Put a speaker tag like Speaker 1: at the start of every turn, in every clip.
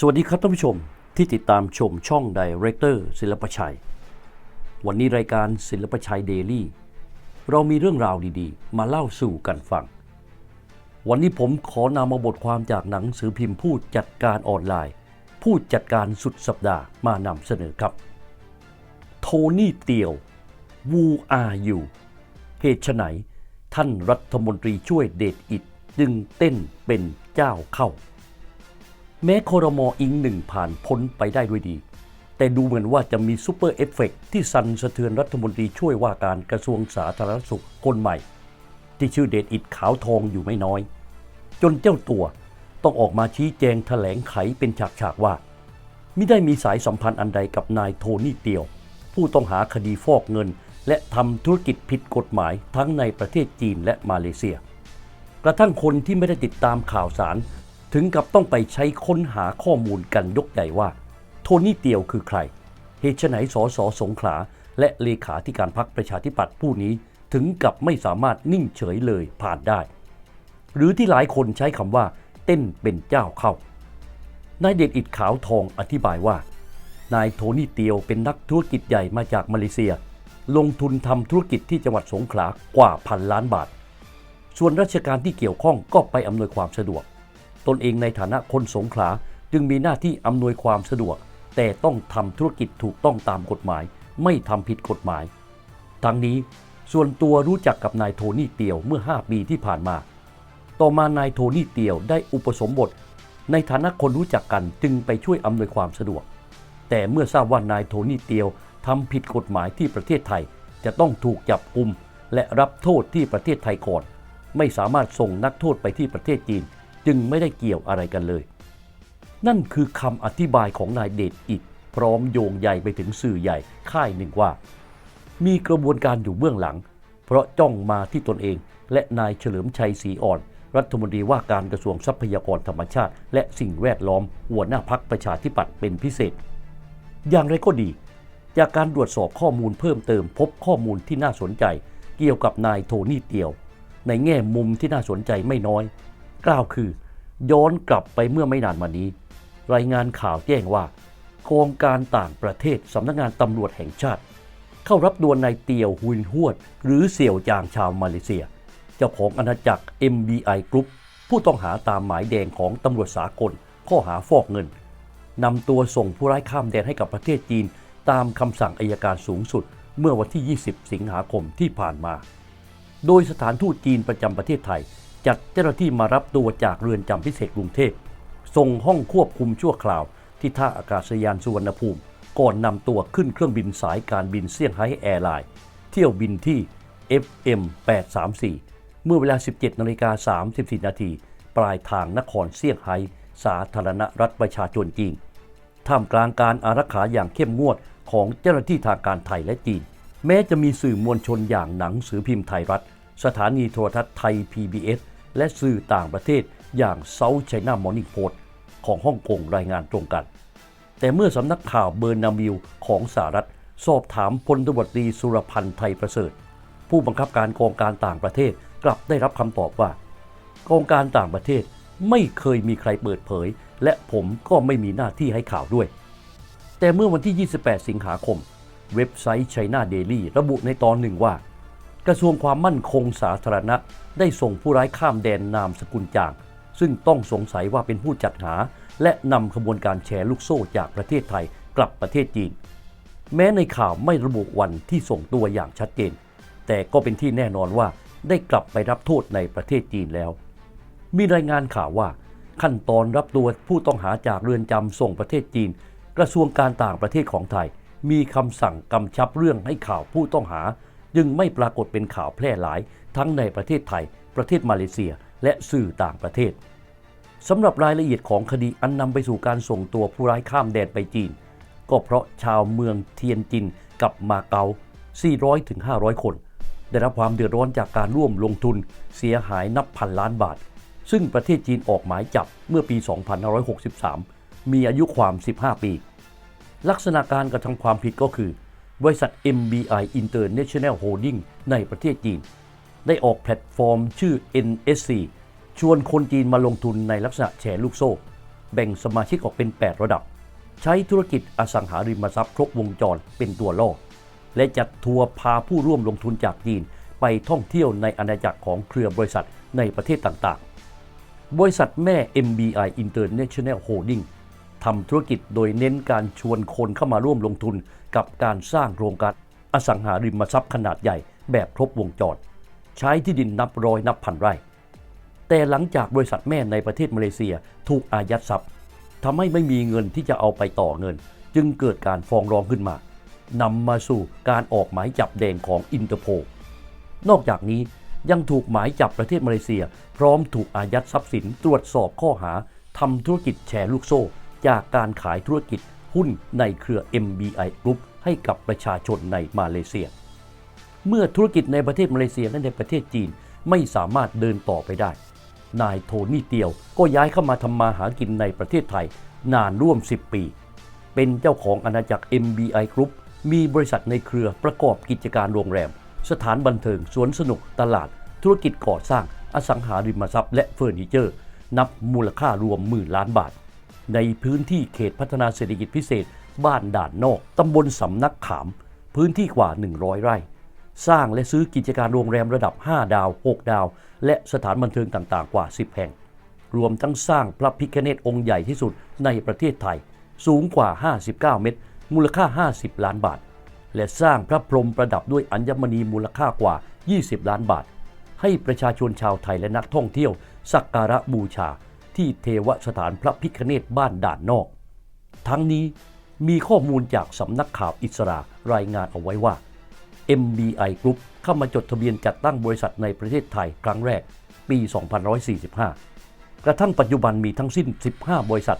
Speaker 1: สวัสดีครับท่านผู้ชมที่ติดตามชมช่องไดเรคเตอร์ศิลปชัย วันนี้รายการศิลปชัยเดลี่เรามีเรื่องราวดีๆ มาเล่าสู่กันฟัง วันนี้ผมขอนำมาบทความจากหนังสือพิมพ์ผู้จัดการออนไลน์ ผู้จัดการสุดสัปดาห์มานำเสนอครับ โทนี่เตียววูอายูเหตุไฉนท่านรัฐมนตรีช่วยเดชอิดจึงเต้นเป็นเจ้าเข้า แม้คอรมออิงหนึ่งผ่านพ้นไปได้ด้วยดี แต่ดูเหมือนว่าจะมีซูเปอร์เอฟเฟกต์ที่สั่นสะเทือนรัฐมนตรีช่วยว่าการกระทรวงสาธารณสุขคนใหม่ ที่ชื่อเดชอิดขาวทองอยู่ไม่น้อย จนเจ้าตัวต้องออกมาชี้แจงแถลงไขเป็นฉากๆว่าไม่ได้มีสายสัมพันธ์อันใดกับนายโทนี่เตียว ผู้ต้องหาคดีฟอกเงิน และทำธุรกิจผิดกฎหมายทั้งในประเทศจีนและมาเลเซีย กระทั่งคนที่ไม่ได้ติดตามข่าวสาร ถึงกับต้องไปใช้ค้นหาข้อมูลกันยกใหญ่ว่า โทนี่เตียวคือใคร เหตุไฉนสสสงขลา และเลขาธิการพรรคประชาธิปัตย์ผู้นี้ถึงกับไม่สามารถนิ่งเฉยเลยผ่านได้ หรือที่หลายคนใช้คำว่า เต้นเป็นเจ้าเข้านายเดชอิดขาวทองอธิบายว่า นายโทนี่เตียวเป็นนักธุรกิจใหญ่มาจากมาเลเซีย ลงทุนทำธุรกิจที่จังหวัดสงขลากว่าพันล้านบาท ส่วนราชการที่เกี่ยวข้องก็ไปอำนวยความสะดวก ตนเองในฐานะคนสงขลาจึงมีหน้าที่อำนวยความสะดวก แต่ต้องทำธุรกิจถูกต้องตามกฎหมาย ไม่ทำผิดกฎหมาย ทั้งนี้ส่วนตัวรู้จักกับนายโทนี่เตียวเมื่อ 5 ปีที่ผ่านมา ต่อมานายโทนี่เตียวได้อุปสมบท ในฐานะคนรู้จักกันจึงไปช่วยอำนวยความสะดวก แต่เมื่อทราบว่านายโทนี่เตียวทำผิดกฎหมายที่ประเทศไทย จะต้องถูกจับกุมและรับโทษที่ประเทศไทยก่อน ไม่สามารถส่งนักโทษไปที่ประเทศจีน จึงไม่ได้เกี่ยวอะไรกันเลย นั่นคือคำอธิบายของนายเดชอิดพร้อมโยงใยไปถึงสื่อใหญ่ค่ายหนึ่งว่า มีกระบวนการอยู่เบื้องหลัง เพราะจ้องมาที่ตนเอง และนายเฉลิมชัยศรีอ่อน รัฐมนตรีว่าการกระทรวงทรัพยากรธรรมชาติ และสิ่งแวดล้อมหัวหน้าพักประชาธิปัตย์เป็นพิเศษ อย่างไรก็ดี จากการตรวจสอบข้อมูลเพิ่มเติมพบข้อมูลที่น่าสนใจ เกี่ยวกับนายโทนี่เตียว ในแง่มุมที่น่าสนใจไม่น้อย กล่าวคือ ย้อนกลับไปเมื่อไม่นานมานี้ รายงานข่าวแจ้งว่ากองการต่างประเทศสำนักงานตำรวจแห่งชาติ เข้ารับตัวนายเตียวฮุนฮวด หรือเสี่ยวจางชาวมาเลเซีย เจ้าของอาณาจักร MBI Group ผู้ต้องหาตามหมายแดงของตำรวจสากล ข้อหาฟอกเงินนำตัวส่งผู้ร้ายข้ามแดนให้กับประเทศจีน ตามคำสั่งอายการสูงสุด เมื่อวันที่ 20 สิงหาคมที่ผ่านมา โดยสถานทูตจีนประจำประเทศไทย จัดเจ้าหน้าที่มารับตัวจากเรือนจำพิเศษกรุงเทพส่งห้องควบคุมชั่วคราว ที่ท่าอากาศยานสุวรรณภูมิ ก่อนนำตัวขึ้นเครื่องบินสายการบินเซี่ยงไฮ้แอร์ไลน์เที่ยวบินที่ FM 834 เมื่อเวลา 17นาฬิกา34นาทีปลายทางนครเซี่ยงไฮ้สาธารณรัฐประชาชนจีนท่ามกลางการอารักขาอย่างเข้มงวดของเจ้าหน้าที่ทางการไทยและจีน แม้จะมีสื่อมวลชนอย่างหนังสือพิมพ์ไทยรัฐ สถานีโทรทัศน์ไทย PBS และสื่อต่างประเทศอย่าง South China Morning Post ของฮ่องกงรายงานตรงกัน แต่เมื่อสำนักข่าวเบอร์นามิลของสหรัฐ สอบถามพลตบตรีสุรพันธ์ไทยประเสริฐ ผู้บังคับการกองการต่างประเทศกลับได้รับคำตอบว่า กองการต่างประเทศไม่เคยมีใครเปิดเผย และผมก็ไม่มีหน้าที่ให้ข่าวด้วย แต่เมื่อวันที่ 28 สิงหาคม เว็บไซต์ China Daily ระบุในตอนหนึ่งว่า กระทรวงความมั่นคงสาธารณะ ได้ส่งผู้ร้ายข้ามแดนนามสกุลจาง ซึ่งต้องสงสัยว่าเป็นผู้จัดหา และนำขบวนการแชร์ลูกโซ่จากประเทศไทยกลับประเทศจีน แม้ในข่าวไม่ระบุวันที่ส่งตัวอย่างชัดเจน แต่ก็เป็นที่แน่นอนว่าได้กลับไปรับโทษในประเทศจีนแล้ว มีรายงานข่าวว่า ขั้นตอนรับตัวผู้ต้องหาจากเรือนจำส่งประเทศจีน กระทรวงการต่างประเทศของไทย มีคำสั่งกำชับเรื่องให้ข่าวผู้ต้องหา จึงไม่ปรากฏเป็นข่าวแพร่หลาย ทั้งในประเทศไทย ประเทศมาเลเซีย และสื่อต่างประเทศสำหรับรายละเอียดของคดีอันนำไปสู่การส่งตัวผู้ร้ายข้ามแดนไปจีน ก็เพราะชาวเมืองเทียนจินกับมาเก๊า400-500 คน ได้รับความเดือดร้อนจากการร่วมลงทุนเสียหายนับพันล้านบาท ซึ่งประเทศจีนออกหมายจับเมื่อปี 2563 มีอายุความ 15 ปี ลักษณะการกระทำความผิดก็คือ บริษัท MBI International Holding ในประเทศจีน ได้ออกแพลตฟอร์มชื่อ NSC ชวนคนจีนมาลงทุนในลักษณะแชร์ลูกโซ่ แบ่งสมาชิกออกเป็น 8 ระดับ ใช้ธุรกิจอสังหาริมทรัพย์ครบวงจรเป็นตัวล่อ และจัดทัวร์พาผู้ร่วมลงทุนจากจีน ไปท่องเที่ยวในอาณาจักรของเครือบริษัทในประเทศต่างๆ บริษัทแม่ MBI International Holding ทำธุรกิจโดยเน้นการชวนคนเข้ามาร่วมลงทุนกับการสร้างโครงการอสังหาริมทรัพย์ขนาดใหญ่แบบครบวงจร ใช้ที่ดินนับร้อยนับพันไร่ แต่หลังจากบริษัทแม่ในประเทศมาเลเซียถูกอายัดทรัพย์ทำให้ไม่มีเงินที่จะเอาไปต่อเงิน จึงเกิดการฟ้องร้องขึ้นมานำมาสู่การออกหมายจับแดงของอินเตอร์โพลนอกจากนี้ยังถูกหมายจับประเทศมาเลเซีย พร้อมถูกอายัดทรัพย์สินตรวจสอบข้อหาทำธุรกิจแชร์ลูกโซ่ จากการขายธุรกิจหุ้นในเครือ MBI Group ให้กับประชาชนในมาเลเซีย เมื่อธุรกิจในประเทศมาเลเซียและในประเทศจีนไม่สามารถเดินต่อไปได้ นายโทนี่เตียวก็ย้ายเข้ามาทำมาหากินในประเทศไทยนานร่วม 10 ปี เป็นเจ้าของอาณาจักร MBI Group มีบริษัทในเครือประกอบกิจการโรงแรม สถานบันเทิง สวนสนุก ตลาด ธุรกิจก่อสร้าง อสังหาริมทรัพย์ และเฟอร์นิเจอร์ นับมูลค่ารวมหมื่นล้านบาท ในพื้นที่เขตพัฒนาเศรษฐกิจพิเศษ บ้านด่านนอกตำบลสำนักขาม พื้นที่กว่า 100 ไร่ สร้างและซื้อกิจการโรงแรมระดับ 5 ดาว 6 ดาว และสถานบันเทิงต่างๆ กว่า 10 แห่ง รวมทั้งสร้างพระพิฆเนศองค์ใหญ่ที่สุดในประเทศไทย สูงกว่า 59 เมตร มูลค่า 50 ล้านบาท และสร้างพระพรหมประดับด้วยอัญมณีมูลค่ากว่า 20 ล้านบาท ให้ประชาชนชาวไทยและนักท่องเที่ยวสักการะบูชา ที่เทวสถานพระพิฆเนศบ้านด่านนอก ทั้งนี้มีข้อมูลจากสำนักข่าวอิสรารายงานเอาไว้ว่า MBI Group เข้ามาจดทะเบียนจัดตั้งบริษัทในประเทศไทยครั้งแรก ปี 2545 กระทั่งปัจจุบันมีทั้งสิ้น 15 บริษัท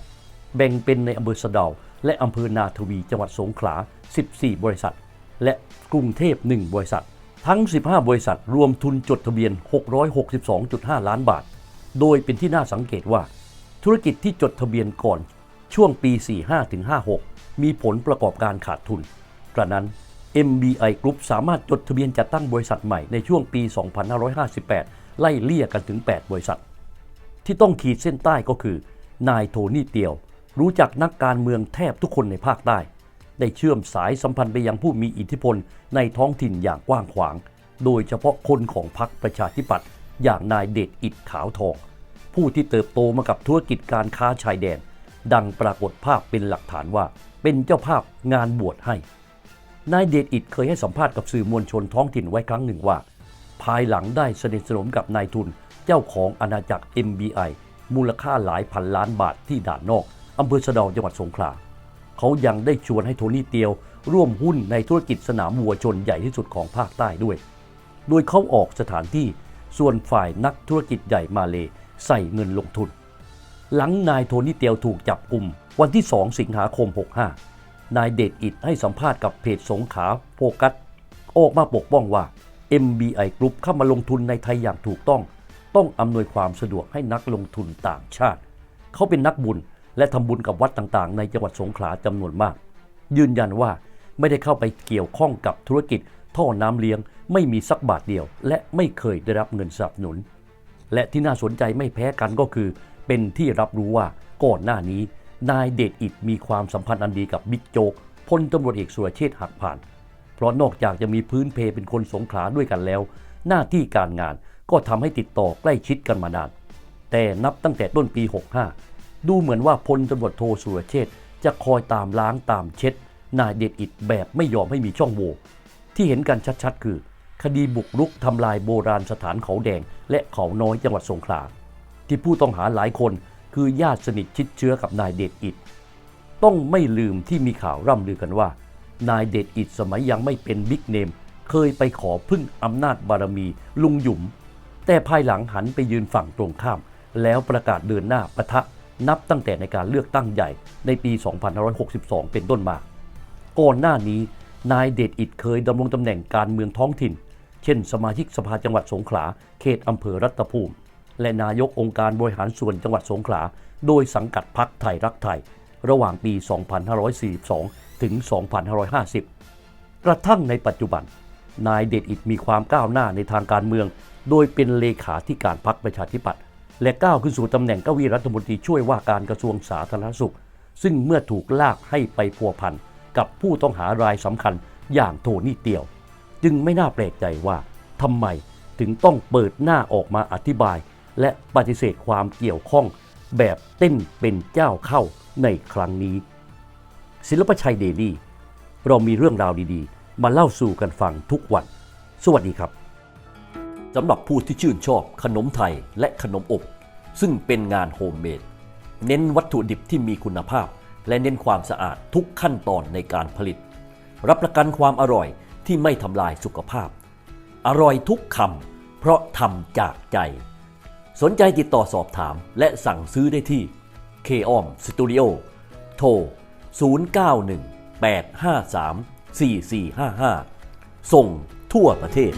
Speaker 1: แบ่งเป็นในอำเภอสะดาและอำเภอนาทวีจังหวัดสงขลา 14 บริษัท และกรุงเทพ 1 บริษัท ทั้ง 15 บริษัทรวมทุนจดทะเบียน 662.5 ล้านบาท โดยเป็นที่น่าสังเกตว่า ธุรกิจที่จดทะเบียนก่อนช่วงปี 45-56 มีผลประกอบการขาดทุน กระนั้น MBI Group สามารถจดทะเบียนจัดตั้งบริษัทใหม่ในช่วงปี 2558 ไล่เลี่ยกันถึง 8 บริษัท ที่ต้องขีดเส้นใต้ก็คือ นายโทนี่เตียว รู้จักนักการเมืองแทบทุกคนในภาคใต้ ได้เชื่อมสายสัมพันธ์ไปยังผู้มีอิทธิพลในท้องถิ่นอย่างกว้างขวาง โดยเฉพาะคนของพรรคประชาธิปัตย์ อย่างนายเดชอิดขาวทอง ผู้ที่เติบโตมากับธุรกิจการค้าชายแดน ดังปรากฏภาพเป็นหลักฐานว่าเป็นเจ้าภาพงานบวชให้ นายเดชอิดเคยให้สัมภาษณ์กับสื่อมวลชนท้องถิ่นไว้ครั้งหนึ่งว่า ภายหลังได้สนิทสนมกับนายทุนเจ้าของอาณาจักร MBI มูลค่าหลายพันล้านบาทที่ด่านนอกอำเภอสะดาจังหวัดสงขลาเขายังได้ชวนให้โทนี่เตียว ร่วมหุ้นในธุรกิจสนามวัวชนใหญ่ที่สุดของภาคใต้ด้วย โดยเขาออกสถานที่ ส่วนฝ่ายนักธุรกิจใหญ่มาเลใส่เงินลงทุน หลังนายโทนี่เตียวถูกจับกลุ่มวันที่ 2 สิงหาคม 65 นายเดชอิดให้สัมภาษณ์กับเพจสงขาโฟกัสออกมาปกป้องว่า MBI Group เข้ามาลงทุนในไทยอย่างถูกต้อง ต้องอำนวยความสะดวกให้นักลงทุนต่างชาติ เขาเป็นนักบุญและทำบุญกับวัดต่างๆ ในจังหวัดสงขลาจำนวนมาก ยืนยันว่าไม่ได้เข้าไปเกี่ยวข้องกับธุรกิจ ท่อน้ำเลี้ยงไม่มีสักบาทเดียว และไม่เคยได้รับเงินสนับสนุน และที่น่าสนใจไม่แพ้กันก็คือ เป็นที่รับรู้ว่าก่อนหน้านี้ นายเดชอิดมีความสัมพันธ์อันดีกับบิ๊กโจ๊กพลตำรวจเอกสุรเชษฐ์หักผ่าน เพราะนอกจากจะมีพื้นเพเป็นคนสงขลาด้วยกันแล้ว หน้าที่การงานก็ทำให้ติดต่อใกล้ชิดกันมานาน แต่นับตั้งแต่ต้นปี 65 ดูเหมือนว่าพลตำรวจโทสุรเชษฐ์จะคอยตามล้างตามเช็ด นายเดชอิดแบบไม่ยอมให้มีช่องโหว่ ที่เห็นกันชัดๆ คือ คดีบุกรุกทำลายโบราณสถานเขาแดง และเขาน้อยจังหวัดสงขลาที่ผู้ต้องหาหลายคนคือญาติสนิทชิดเชื้อกับนายเดชอิดต้องไม่ลืมที่มีข่าวร่ำลือกันว่า นายเดชอิดสมัยยังไม่เป็นบิ๊กเนม เคยไปขอพึ่งอำนาจบารมีลุงหยุม แต่ภายหลังหันไปยืนฝั่งตรงข้าม แล้วประกาศเดินหน้าปะทะนับตั้งแต่ในการเลือกตั้งใหญ่ในปี 2562 เป็นต้นมา ก่อนหน้านี้ นายเดชอิดเคยดำรงตำแหน่งการเมืองท้องถิ่น เช่น สมาชิกสภาจังหวัดสงขลา เขตอำเภอรัตภูมิ และนายกองค์การบริหารส่วนจังหวัดสงขลา โดยสังกัดพักไทยรักไทย ระหว่างปี 2542 ถึง 2550 กระทั่งในปัจจุบัน นายเดชอิดมีความก้าวหน้าในทางการเมือง โดยเป็นเลขาธิการพรรคประชาธิปัตย์และก้าวขึ้นสู่ตำแหน่งเก้าอี้รัฐมนตรีช่วยว่าการกระทรวงสาธารณสุข ซึ่งเมื่อถูกลากให้ไปพัวพัน กับผู้ต้องหารายสำคัญอย่างโทนี่เตียว จึงไม่น่าแปลกใจว่าทำไมถึงต้องเปิดหน้าออกมาอธิบาย และปฏิเสธความเกี่ยวข้องแบบเต้นเป็นเจ้าเข้าในครั้งนี้ ศิลปชัยเดลี่ เรามีเรื่องราวดีๆ มาเล่าสู่กันฟังทุกวัน สวัสดีครับสำหรับผู้ที่ชื่นชอบขนมไทยและขนมอบ ซึ่งเป็นงานโฮมเมดเน้นวัตถุดิบที่มีคุณภาพ และเน้นความสะอาดทุกขั้นตอนในการผลิต รับประกันความอร่อยที่ไม่ทำลายสุขภาพ อร่อยทุกคำเพราะทำจากใจ สนใจติดต่อสอบถามและสั่งซื้อได้ที่ k o m Studio โทร 091 853 4455 ส่งทั่วประเทศ